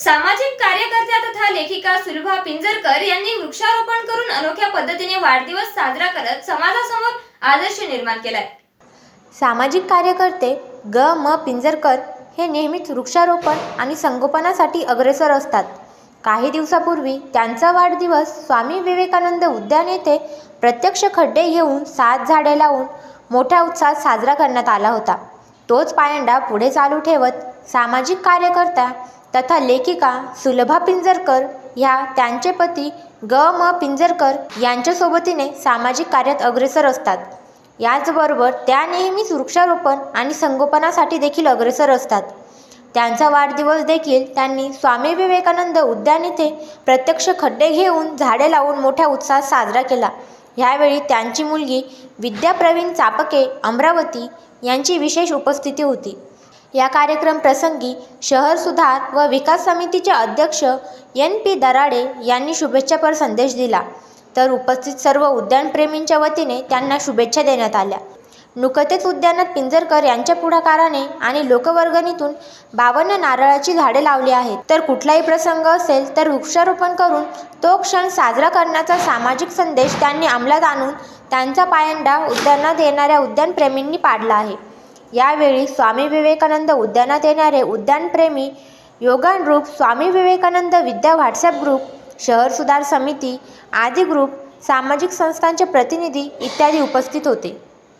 सामाजिक कार्यकर्त्या तथा लेखिका सुलभा पिंजरकर यांनी वृक्षारोपण करून अनोख्या पद्धतीने वाढदिवस साजरा करत समाजासमोर आदर्श निर्माण केलाय. सामाजिक कार्यकर्ते ग. म. पिंजरकर हे नेहमीच वृक्षारोपण आणि संगोपनासाठी अग्रेसर असतात. काही दिवसापूर्वी त्यांचा वाढदिवस स्वामी विवेकानंद उद्यान येथे प्रत्यक्ष खड्डे घेऊन सात झाडे लावून मोठ्या उत्साहात साजरा करण्यात आला होता. तोच पायंडा पुढे चालू ठेवत सामाजिक कार्यकर्त्या तथा लेखिका सुलभा पिंजरकर ह्या त्यांचे पती ग म पिंजरकर यांच्या सोबतीने सामाजिक कार्यात अग्रेसर असतात. याचबरोबर त्या नेहमीच वृक्षारोपण आणि संगोपनासाठी देखील अग्रेसर असतात. त्यांचा वाढदिवस देखील त्यांनी स्वामी विवेकानंद उद्यान येथे प्रत्यक्ष खड्डे घेऊन झाडे लावून मोठ्या उत्साहात साजरा केला. ह्यावेळी त्यांची मुलगी विद्या प्रवीण चापके अमरावती यांची विशेष उपस्थिती होती. या कार्यक्रम प्रसंगी शहर सुधार व विकास समितीचे अध्यक्ष एन पी दराडे यांनी शुभेच्छापर संदेश दिला. तर उपस्थित सर्व उद्यानप्रेमींच्या वतीने त्यांना शुभेच्छा देण्यात आल्या. नुकतेच उद्यानात पिंजरकर यांच्या पुढाकाराने आणि लोकवर्गणीतून बावन्न नारळाची झाडे लावली आहेत. तर कुठलाही प्रसंग असेल तर वृक्षारोपण करून तो क्षण साजरा करण्याचा सामाजिक संदेश त्यांनी अंमलात आणून त्यांचा पायंडा उद्यानात येणाऱ्या उद्यानप्रेमींनी पाडला आहे. यावेळी स्वामी विवेकानंद उद्यानात येणारे उद्यानप्रेमी योगान स्वामी विवेकानंद विद्या व्हॉट्सॲप ग्रुप शहर सुधार समिती आदी ग्रुप सामाजिक संस्थांचे प्रतिनिधी इत्यादी उपस्थित होते.